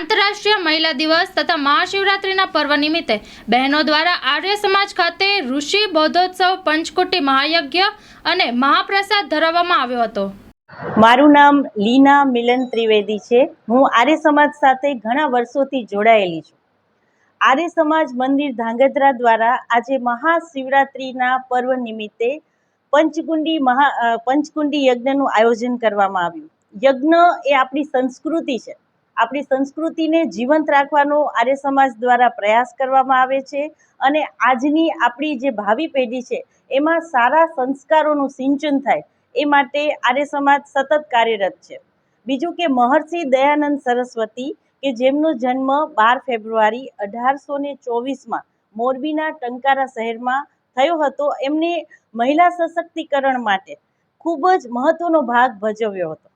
આંતરરાષ્ટ્રીય મહિલા દિવસ તથા મહાશિવરાત્રિના પર્વ નિમિત્તે બહેનો દ્વારા આર્ય સમાજ ખાતે ઋષિ બોધોત્સવ પંચકોટી મહાયજ્ઞ અને મહાપ્રસાદ ધરાવવામાં આવ્યો હતો. મારું નામ લીના મિલન ત્રિવેદી છે. હું આર્ય સમાજ સાથે ઘણા વર્ષોથી જોડાયેલી છું. આર્ય સમાજ મંદિર ધાંગધ્રા દ્વારા આજે મહાશિવરાત્રિના પર્વ નિમિત્તે પંચકુંડી મહા પંચકુંડી યજ્ઞનું આયોજન કરવામાં આવ્યું. યજ્ઞ એ આપણી સંસ્કૃતિ છે. આપણી સંસ્કૃતિને જીવંત રાખવાનો આર્ય સમાજ દ્વારા પ્રયાસ કરવામાં આવે છે અને આજની આપણી જે ભાવિ પેઢી છે, એમાં સારા સંસ્કારોનું સિંચન થાય, એ માટે આર્ય સમાજ સતત કાર્યરત છે. બીજું કે મહર્ષિ દયાનંદ સરસ્વતી કે જેમનો જન્મ બાર ફેબ્રુઆરી અઢારસો ને ચોવીસમાં મોરબીના ટંકારા શહેરમાં થયો હતો, એમને મહિલા સશક્તિકરણ માટે ખૂબ જ મહત્ત્વનો ભાગ ભજવ્યો હતો.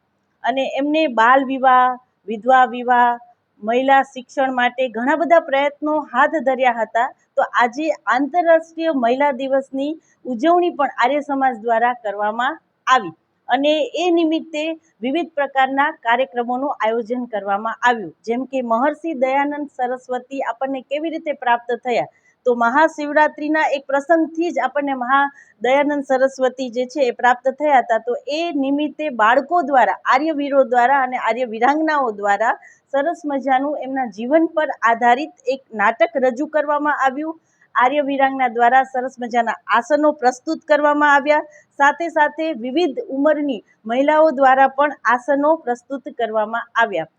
અને એમને બાલ વિવાહ વિધવા, વિવાહ, મહિલા શિક્ષણ માટે ઘણા બધા પ્રયત્નો હાથ ધર્યા હતા. તો આજે આંતરરાષ્ટ્રીય મહિલા દિવસની ઉજવણી પણ આર્ય સમાજ દ્વારા કરવામાં આવી અને એ નિમિત્તે વિવિધ પ્રકારના કાર્યક્રમોનું આયોજન કરવામાં આવ્યું. જેમ કે મહર્ષિ દયાનંદ સરસ્વતી આપણને કેવી રીતે પ્રાપ્ત થયા? તો મહાશિવરાત્રિના એક પ્રસંગથી જ આપણને મહા દયાનંદ સરસ્વતી જે છે એ પ્રાપ્ત થયા હતા. તો એ નિમિત્તે બાળકો દ્વારા, આર્યવીરો દ્વારા અને આર્ય વિરાંગનાઓ દ્વારા સરસ મજાનું એમના જીવન પર આધારિત એક નાટક રજૂ કરવામાં આવ્યું. આર્ય વિરાંગના દ્વારા સરસ મજાના આસનો પ્રસ્તુત કરવામાં આવ્યા. સાથે સાથે વિવિધ ઉંમરની મહિલાઓ દ્વારા પણ આસનો પ્રસ્તુત કરવામાં આવ્યા.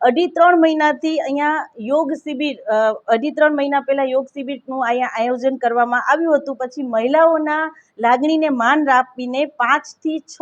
અઢી ત્રણ મહિનાથી અહીંયા યોગ શિબિર અઢી ત્રણ મહિના પહેલાં યોગ શિબિરનું અહીંયા આયોજન કરવામાં આવ્યું હતું. પછી મહિલાઓના લાગણીને માન આપીને પાંચથી છ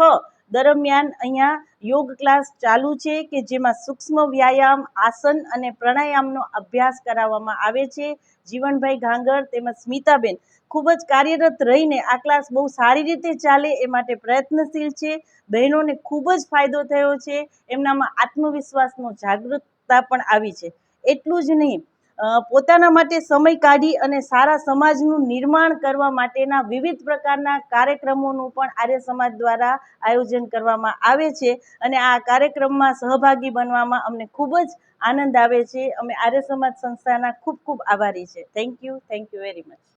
દરમિયાન અહીંયા યોગ ક્લાસ ચાલુ છે કે જેમાં સૂક્ષ્મ વ્યાયામ, આસન અને પ્રાણાયામનો અભ્યાસ કરાવવામાં આવે છે. જીવનભાઈ ઘાંગર તેમજ સ્મિતાબેન ખૂબ જ કાર્યરત રહીને આ ક્લાસ બહુ સારી રીતે ચાલે એ માટે પ્રયત્નશીલ છે. બહેનોને ખૂબ જ ફાયદો થયો છે. એમનામાં આત્મવિશ્વાસનો જાગૃતતા પણ આવી છે. એટલું જ નહીં પોતાના માટે સમય કાઢી અને સારા સમાજનું નિર્માણ કરવા માટેના વિવિધ પ્રકારના કાર્યક્રમોનું પણ આર્ય સમાજ દ્વારા આયોજન કરવામાં આવે છે અને આ કાર્યક્રમમાં સહભાગી બનવામાં અમને ખૂબ જ આનંદ આવે છે. અમે આર્ય સમાજ સંસ્થાના ખૂબ ખૂબ આભારી છે. Thank you thank you very much